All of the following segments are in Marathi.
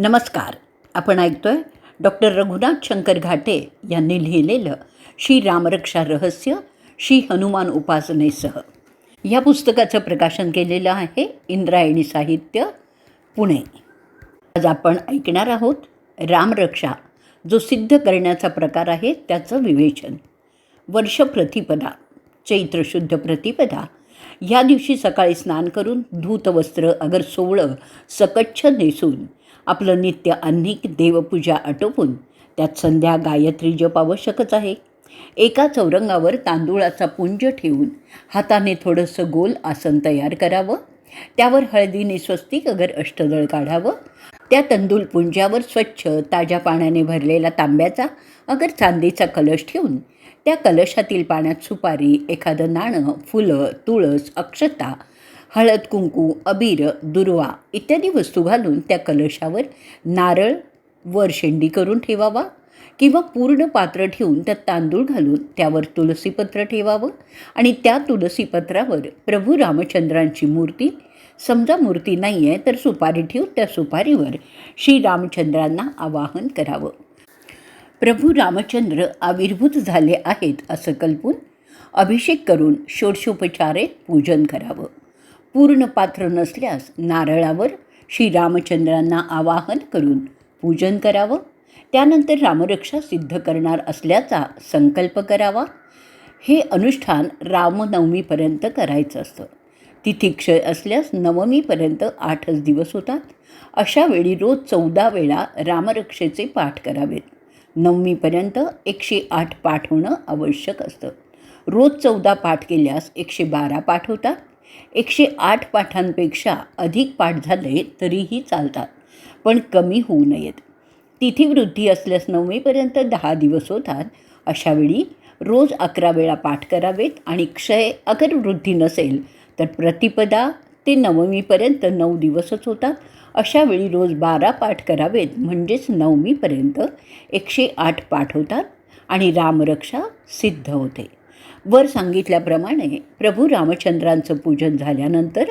नमस्कार. आपण ऐकतोय डॉक्टर रघुनाथ शंकर घाटे यांनी लिहिलेलं श्री रामरक्षा रहस्य श्री हनुमान उपासनेसह. या पुस्तकाचं प्रकाशन केलेलं आहे इंद्रायणी साहित्य पुणे. आज आपण ऐकणार आहोत रामरक्षा जो सिद्ध करण्याचा प्रकार आहे त्याचं विवेचन. वर्ष प्रतिपदा चैत्र शुद्ध प्रतिपदा. या दिवशी सकाळी स्नान करून धूतवस्त्र अगर सोवळं सकच्छ नेसून आपलं नित्य अनेक देवपूजा आटोपून त्यात संध्या गायत्री जप आवश्यकच आहे. एका चौरंगावर तांदूळाचा पुंज ठेवून हाताने थोडंसं गोल आसन तयार करावं. त्यावर हळदीने स्वस्तिक अगर अष्टदळ काढावं. त्या तंदूल पुंजावर स्वच्छ ताज्या पाण्याने भरलेला तांब्याचा अगर चांदीचा कलश ठेवून त्या कलशातील पाण्यात सुपारी एखादं नाणं फुलं तुळस अक्षता हळद कुंकू अबीर दुर्वा इत्यादी वस्तू घालून त्या कलशावर नारळ वर शेंडी करून ठेवावा किंवा पूर्ण पात्र ठेवून त्यात तांदूळ घालून त्यावर तुलसीपत्र ठेवावं. आणि त्या तुलसीपत्रावर प्रभू रामचंद्रांची मूर्ती समजा मूर्ती नाही आहे तर सुपारी ठेवून त्या सुपारीवर श्री रामचंद्रांना आवाहन करावं. प्रभू रामचंद्र आविर्भूत झाले आहेत असं कल्पून अभिषेक करून षोडशोपचारे पूजन करावं. पूर्ण पात्र नसल्यास नारळावर श्रीरामचंद्रांना आवाहन करून पूजन करावं. त्यानंतर रामरक्षा सिद्ध करणार असल्याचा संकल्प करावा. हे अनुष्ठान रामनवमीपर्यंत करायचं असतं. तिथीक्षय असल्यास नवमीपर्यंत आठच दिवस होतात. अशा वेळी रोज चौदा वेळा रामरक्षेचे पाठ करावेत. नवमीपर्यंत एकशे आठ पाठ होणं आवश्यक असतं. रोज चौदा पाठ केल्यास एकशे बारा पाठ होतात. एकशे आठ पाठांपेक्षा अधिक पाठ झाले तरीही चालतात पण कमी होऊ नयेत. तिथीवृद्धी असल्यास नवमीपर्यंत दहा दिवस होतात. अशावेळी रोज अकरा वेळा पाठ करावेत आणि क्षय अगर वृद्धी नसेल तर प्रतिपदा ते नवमीपर्यंत नऊ दिवसच होतात. अशावेळी रोज बारा पाठ करावेत म्हणजेच नवमीपर्यंत एकशे आठ पाठ होतात आणि रामरक्षा सिद्ध होते. वर सांगितल्याप्रमाणे प्रभू रामचंद्रांचं पूजन झाल्यानंतर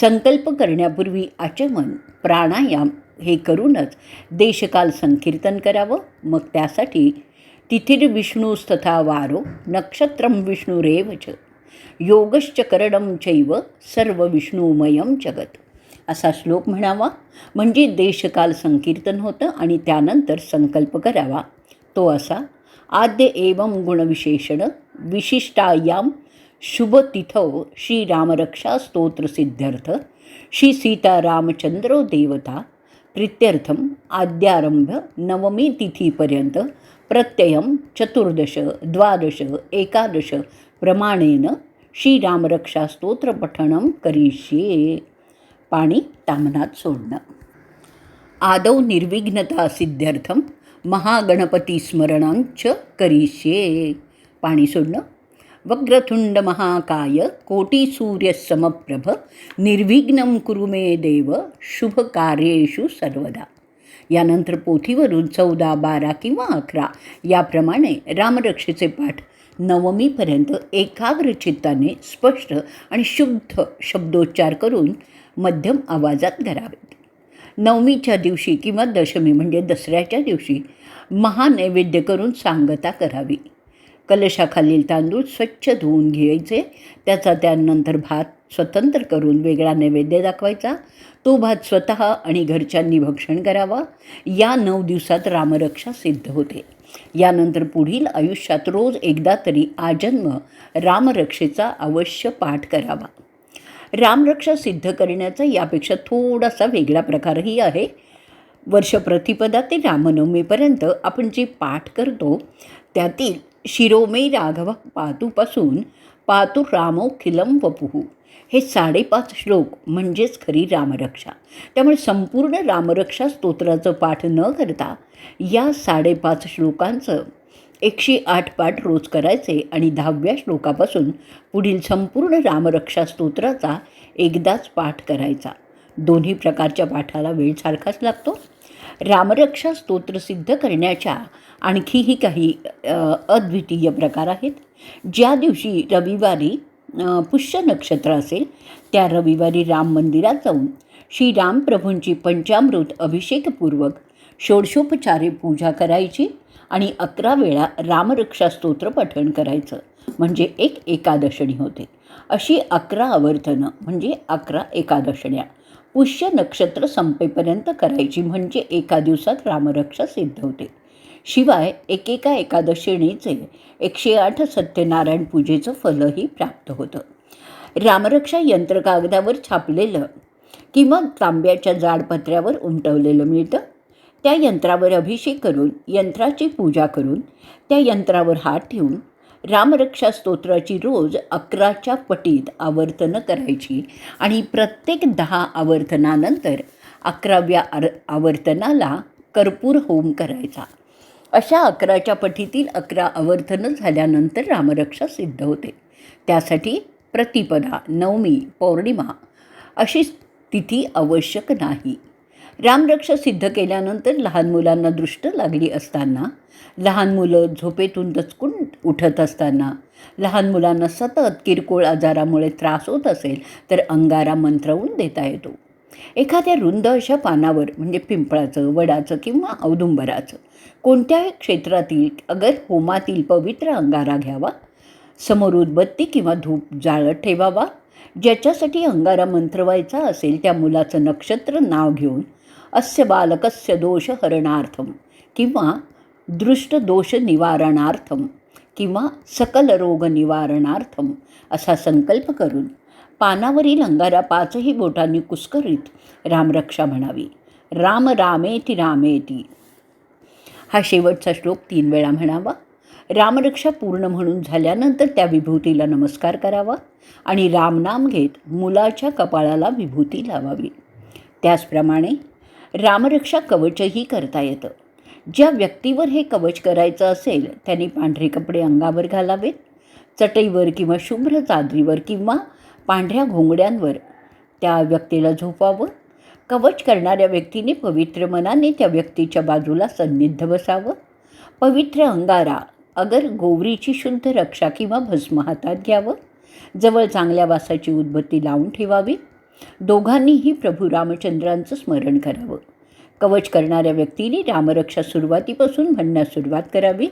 संकल्प करण्यापूर्वी आचमन प्राणायाम हे करूनच देशकाल संकीर्तन करावं. मग त्यासाठी तिथिर्विष्णूस्तथा वारो नक्षत्रं विष्णुरेव च योगश्च करणं चैव सर्व विष्णुमयं जगत. असा श्लोक म्हणावा. म्हणजे देशकाल संकीर्तन होतं आणि त्यानंतर संकल्प करावा. तो असा आद्य एवं गुणविशेषण विशिष्टायां शुभतिथौ श्रीरामरक्षास्तोत्रसिद्ध्यर्थ स्तोत्रसिद्ध्यर्थ देवता प्रीत्यर्थम् आद्यारम्भ नवमी तिथीपर्यंत प्रत्ययं चतुर्दश द्वादश एकादश प्रमाणेन श्रीरामरक्षास्तोत्रपठनं करिष्ये। पाणी तामनात सोडणं आदौ निर्विघ्नता सिद्ध्यर्थं महागणपती स्मरणांच करिष्ये. पाणी सोडणं वक्रतुंड महाकाय कोटीसूर्यसमप्रभ निर्विघ्नं कुरु मे देव शुभकार्येषु सर्वदा. यानंतर पोथीवरून चौदा बारा किंवा अकरा याप्रमाणे रामरक्षेचे पाठ नवमीपर्यंत एकाग्र चित्ताने स्पष्ट आणि शुद्ध शब्दोच्चार करून मध्यम आवाजात करावेत नवमीच्या दिवशी किंवा दशमी म्हणजे दसऱ्याच्या दिवशी महानैवेद्य करून सांगता करावी. कलशाखालील तांदूळ स्वच्छ धुवून घ्यायचे. त्याचा त्यानंतर भात स्वतंत्र करून वेगळा नैवेद्य दाखवायचा. तो भात स्वतः आणि घरच्यांनी भक्षण करावा. या नऊ दिवसात रामरक्षा सिद्ध होते. यानंतर पुढील आयुष्यात रोज एकदा तरी आजन्म रामरक्षेचा अवश्य पाठ करावा. रामरक्षा सिद्ध करण्याचा यापेक्षा थोडासा वेगळा प्रकारही आहे. वर्ष प्रतिपदा ते रामनवमीपर्यंत आपण जे पाठ करतो त्यातील शिरोमे राघव पातूपासून पातू रामोखिलम वपुहू हे साडेपाच श्लोक म्हणजेच खरी रामरक्षा. त्यामुळे संपूर्ण रामरक्षा स्तोत्राचं पाठ न करता या साडेपाच श्लोकांचं एकशे आठ पाठ रोज करायचे आणि दहाव्या श्लोकापासून पुढील संपूर्ण रामरक्षा स्तोत्राचा एकदाच पाठ करायचा. दोन्ही प्रकारच्या पाठाला वेळ सारखाच लागतो. रामरक्षा स्तोत्र सिद्ध करण्याच्या आणखीही काही अद्वितीय प्रकार आहेत. ज्या दिवशी रविवारी पुष्य नक्षत्र असेल त्या रविवारी राम मंदिरात जाऊन श्रीरामप्रभूंची पंचामृत अभिषेकपूर्वक षोडशोपचारे पूजा करायची आणि अकरा वेळा रामरक्षा स्तोत्र पठण करायचं. म्हणजे एक एकादशणी होते. अशी अकरा आवर्तनं म्हणजे अकरा एकादशण्या. पुष्य नक्षत्र संपेपर्यंत करायची म्हणजे एका दिवसात रामरक्षा सिद्ध होते. शिवाय एकेका एकादशीणीचे एकशे आठ सत्यनारायण पूजेचं फलही प्राप्त होतं. रामरक्षा यंत्र कागदावर छापलेलं किंवा तांब्याच्या जाडपत्र्यावर उमटवलेलं मिळतं. त्या यंत्रावर अभिषेक करून यंत्राची पूजा करून त्या यंत्रावर हात ठेवून रामरक्षा स्तोत्राची रोज अकराच्या पटीत आवर्तनं करायची आणि प्रत्येक दहा आवर्तनानंतर अकराव्या आर आवर्तनाला कर्पूर होम करायचा. अशा अकराच्या पटीतील अकरा आवर्तनं झाल्यानंतर रामरक्षा सिद्ध होते. त्यासाठी प्रतिपदा नवमी पौर्णिमा अशी तिथी आवश्यक नाही. रामरक्षा सिद्ध केल्यानंतर लहान मुलांना दृष्ट लागली असताना लहान मुलं झोपेतून दचकून उठत असताना. लहान मुलांना सतत किरकोळ आजारामुळे त्रास होत असेल तर अंगारा मंत्रवून देता येतो. एखाद्या रुंद अशा पानावर म्हणजे पिंपळाचं वडाचं किंवा औदुंबराचं कोणत्याही क्षेत्रातील अगर होमातील पवित्र अंगारा घ्यावा समोर उदबत्ती किंवा धूप जाळत ठेवावा ज्याच्यासाठी अंगारा मंत्रवायचा असेल त्या मुलाचं नक्षत्र नाव घेऊन अस्य बालकस्य दोष हरणार्थम किंवा दृष्ट दोष निवारणार्थम किंवा सकल रोग निवारणार्थम असा संकल्प करून पानावरील अंगारा पाचही बोटांनी कुस्करीत रामरक्षा म्हणावी. राम रामेती रामेती. हा शेवटचा श्लोक तीन वेळा म्हणावा. रामरक्षा पूर्ण म्हणून झाल्यानंतर त्या विभूतीला नमस्कार करावा आणि रामनाम घेत मुलाच्या कपाळाला विभूती लावावी. त्याचप्रमाणे रामरक्षा कवचही करता येतं. ज्या व्यक्तीवर हे कवच करायचं असेल त्यांनी पांढरे कपडे अंगावर घालावेत चटईवर किंवा शुभ्र चादरीवर किंवा पांढऱ्या घोंगड्यांवर. त्या व्यक्तीला झोपावं. कवच करणाऱ्या व्यक्तीने पवित्र मनाने त्या व्यक्तीच्या बाजूला सन्निध बसावं. पवित्र अंगारा अगर गोवरीची शुद्ध रक्षा किंवा भस्म हातात घ्यावं. जवळ चांगल्या वासाची उदबत्ती लावून ठेवावी. दोघांनीही प्रभू रामचंद्रांचं स्मरण करावं. कवच करणाऱ्या व्यक्तीने रामरक्षा सुरुवातीपासून म्हणण्यास सुरुवात करावी.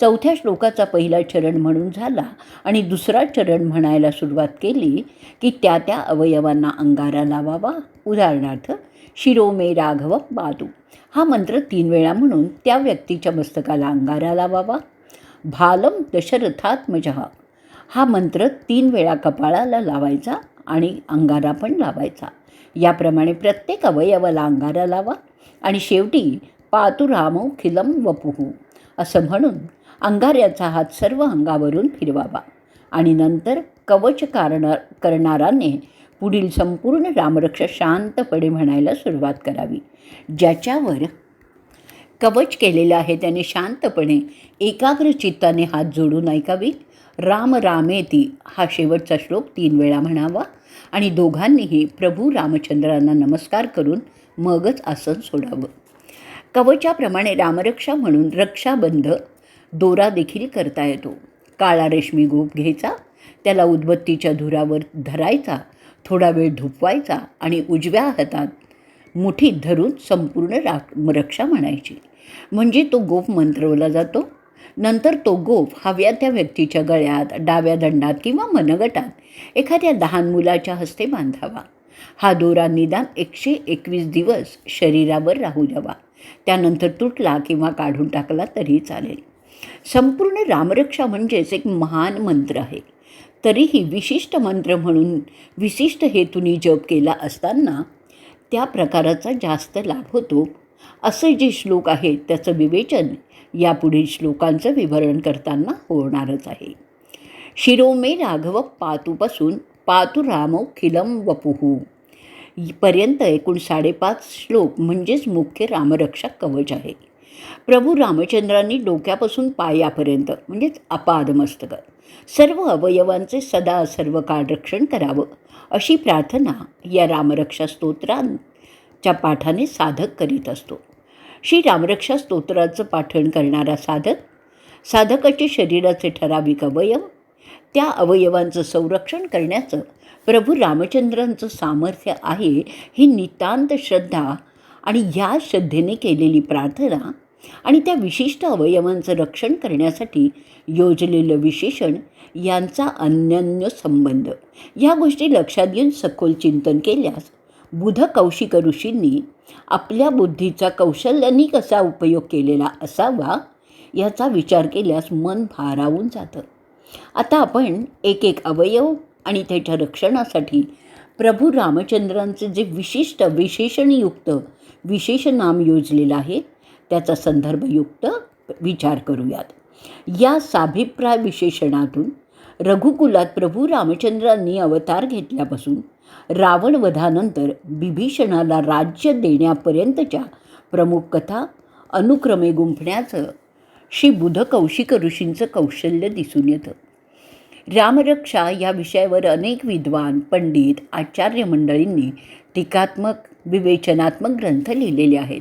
चौथ्या श्लोकाचा पहिला चरण म्हणून झाला आणि दुसरा चरण म्हणायला सुरुवात केली की त्या त्या अवयवांना अंगारा लावावा. उदाहरणार्थ शिरोमे राघव बादू. हा मंत्र तीन वेळा म्हणून त्या व्यक्तीच्या मस्तकाला अंगारा लावावा. भालम दशरथात्मज. हा मंत्र तीन वेळा कपाळाला लावायचा आणि अंगारा पण लावायचा. याप्रमाणे प्रत्येक अवयवाला अंगारा लावा आणि शेवटी पातुरामो खिलम वपुहू असं म्हणून अंगाऱ्याचा हात सर्व अंगावरून फिरवावा. आणि नंतर कवच करणार करणाराने पुढील संपूर्ण रामरक्ष शांतपणे म्हणायला सुरुवात करावी. ज्याच्यावर कवच केलेलं आहे त्याने शांतपणे एकाग्र चित्ताने हात जोडून ऐकावी राम रामेती हा शेवटचा श्लोक तीन वेळा म्हणावा. आणि दोघांनीही प्रभू रामचंद्रांना नमस्कार करून मगच आसन सोडावं. कवचाप्रमाणे रामरक्षा म्हणून रक्षाबंध दोरा देखील करता येतो. काळा रेशमी गोप घ्यायचा त्याला उदबत्तीच्या धुरावर धरायचा थोडा वेळ धुपवायचा आणि उजव्या हातात मुठीत धरून संपूर्ण रा रक्षा म्हणायची. म्हणजे तो गोप मंत्रवला जातो नंतर तो गोफ हव्या त्या व्यक्तीच्या गळ्यात डाव्या दंडात किंवा मनगटात एखाद्या लहान मुलाच्या हस्ते बांधावा. हा दोरा निदान एकशे एकवीस दिवस शरीरावर राहू द्यावा. त्यानंतर तुटला किंवा काढून टाकला तरी चालेल. संपूर्ण रामरक्षा म्हणजेच एक महान मंत्र आहे. तरीही विशिष्ट मंत्र म्हणून विशिष्ट हेतूने जप केला असताना त्या प्रकाराचा जास्त लाभ होतो. असे जे श्लोक आहेत त्याचं विवेचन यापुढील श्लोकांचं विवरण करताना होणारच आहे. शिरोमे राघव पातूपासून पातू रामो खिलम वपुहू पर्यंत एकूण साडेपाच श्लोक म्हणजेच मुख्य रामरक्षा कवच आहे. प्रभू रामचंद्रांनी डोक्यापासून पायापर्यंत म्हणजेच अपादमस्तक सर्व अवयवांचे सदा सर्व काळ रक्षण करावं अशी प्रार्थना या रामरक्षा स्तोत्रांच्या पाठाने साधक करीत असतो. श्री रामरक्षा स्तोत्राचं पाठण करणारा साधक साधकाचे शरीराचे ठराविक अवयव त्या अवयवांचं संरक्षण करण्याचं प्रभू रामचंद्रांचं सामर्थ्य आहे ही नितांत श्रद्धा आणि ह्या श्रद्धेने केलेली प्रार्थना आणि त्या विशिष्ट अवयवांचं रक्षण करण्यासाठी योजलेलं विशेषण यांचा अन्योन्य संबंध. या गोष्टी लक्षात घेऊन सखोल चिंतन केल्यास बुध कौशिक ऋषींनी आपल्या बुद्धीचा कौशल्याने कसा उपयोग केलेला असावा याचा विचार केल्यास मन भारावून जातं. आता आपण एक एक अवयव आणि त्याच्या रक्षणासाठी प्रभू रामचंद्रांचे जे विशिष्ट विशेषणयुक्त विशेष नाम योजलेलं आहे त्याचा संदर्भयुक्त विचार करूयात. या साभिप्राय विशेषणातून रघुकुलात प्रभू रामचंद्रांनी अवतार घेतल्यापासून रावणवधानंतर बिभीषणाला राज्य देण्यापर्यंतच्या प्रमुख कथा अनुक्रमे गुंफण्याचं श्री बुध कौशिक ऋषींचं कौशल्य दिसून येतं. रामरक्षा या विषयावर अनेक विद्वान पंडित आचार्य मंडळींनी टीकात्मक विवेचनात्मक ग्रंथ लिहिलेले आहेत.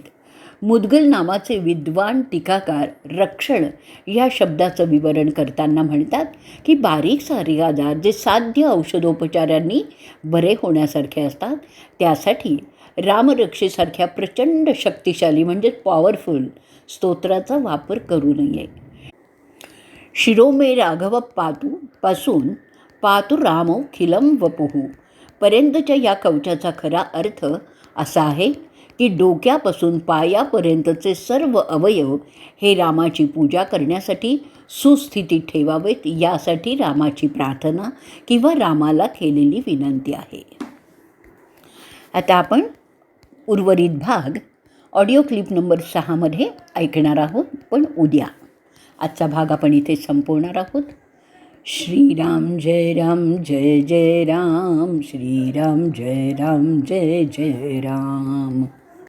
मुदगल नावाचे विद्वान टीकाकार रक्षण या शब्दाचं विवरण करताना म्हणतात की बारीक सारीक आजार जे साध्य औषधोपचारांनी बरे होण्यासारखे असतात त्यासाठी रामरक्षेसारख्या प्रचंड शक्तिशाली म्हणजे पॉवरफुल स्तोत्राचा वापर करू नये. शिरोमे राघव पातू पासून पातू रामो खिलम वपुहू पर्यंतच्या या कवचाचा खरा अर्थ असा आहे की डोक्यापासून पायापर्यंतचे सर्व अवयव हे रामाची पूजा करण्यासाठी सुस्थितीत ठेवावेत यासाठी रामाची प्रार्थना किंवा रामाला केलेली विनंती आहे. आता आपण उर्वरित भाग ऑडिओ क्लिप नंबर सहामध्ये ऐकणार आहोत पण उद्या. आजचा भाग आपण इथे संपवणार आहोत. श्रीराम जय राम जय जय राम श्रीराम जय राम जय जय राम.